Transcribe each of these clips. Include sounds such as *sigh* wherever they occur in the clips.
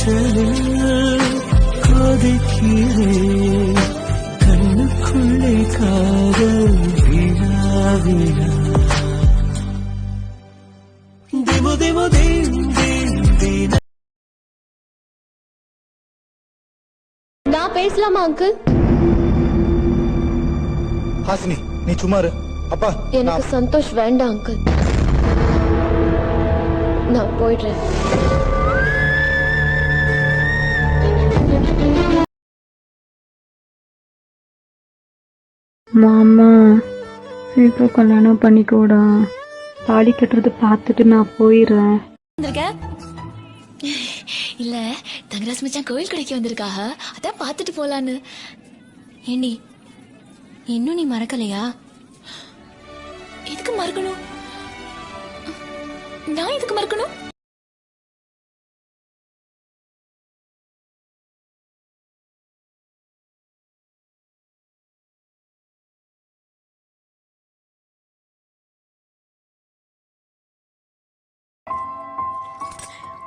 காய்ச்சலில் கொதிக்கிறேன் கண்ணுக்குள்ளே காதல் விழா திமு திமு தீம் தீம் தீன நான் பேசலாமா அங்கிள் ஹாசினி நீ சும்மா இரு அப்பா எனக்கு சந்தோஷ் வேண்டாம் அங்கிள் நான் போயிடுறேன். மாமா சீக்கிரம் கல்யாணம் பண்ணிக்கோடா. தாலி கட்டுறது பார்த்துட்டு நான் போயிடுறேன். இல்ல தங்கராஜ் மச்சான் கோயில் கடைக்கு வந்திருக்காக. அதான் பார்த்துட்டு போலான்னு. ஏண்டி இன்னும் நீ மறக்கலையா? எதுக்கு மறக்கணும்? நான் எதுக்கு மறக்கணும்?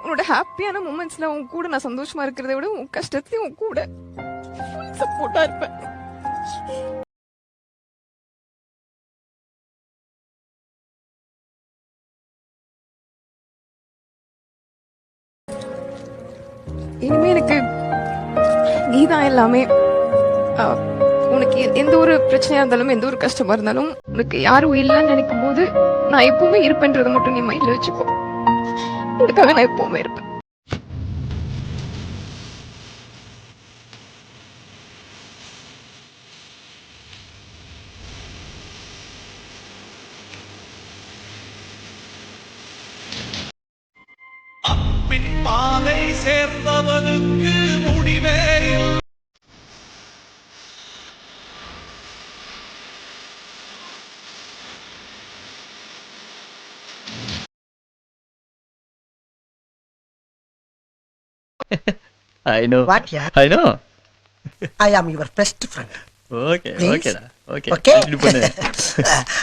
உன்னோட ஹாப்பியான மூமெண்ட்ஸ்ல உன் கூட நான் சந்தோஷமா இருக்கிறத விட உன் கஷ்டத்துலயும் உன் கூட சப்போர்ட்டா இருப்பேன். இனிமே எனக்கு நீதான் எல்லாமே. உனக்கு எந்த ஒரு பிரச்சனையா இருந்தாலும் எந்த ஒரு கஷ்டமா இருந்தாலும் உனக்கு யாரும் இல்லைன்னு நினைக்கும் போது நான் எப்பவுமே இருப்பேன்றதை மட்டும் நீ மைண்ட்ல வச்சுக்கோ. உனக்காக நான் எப்பவுமே இருப்பேன். அப்பின் பாலை சேர்ந்தவனுக்கு *laughs* I know. What, yeah? I know. *laughs* I am your best friend. Okay, Please? okay, okay. Okay? *laughs*இது பண்ணு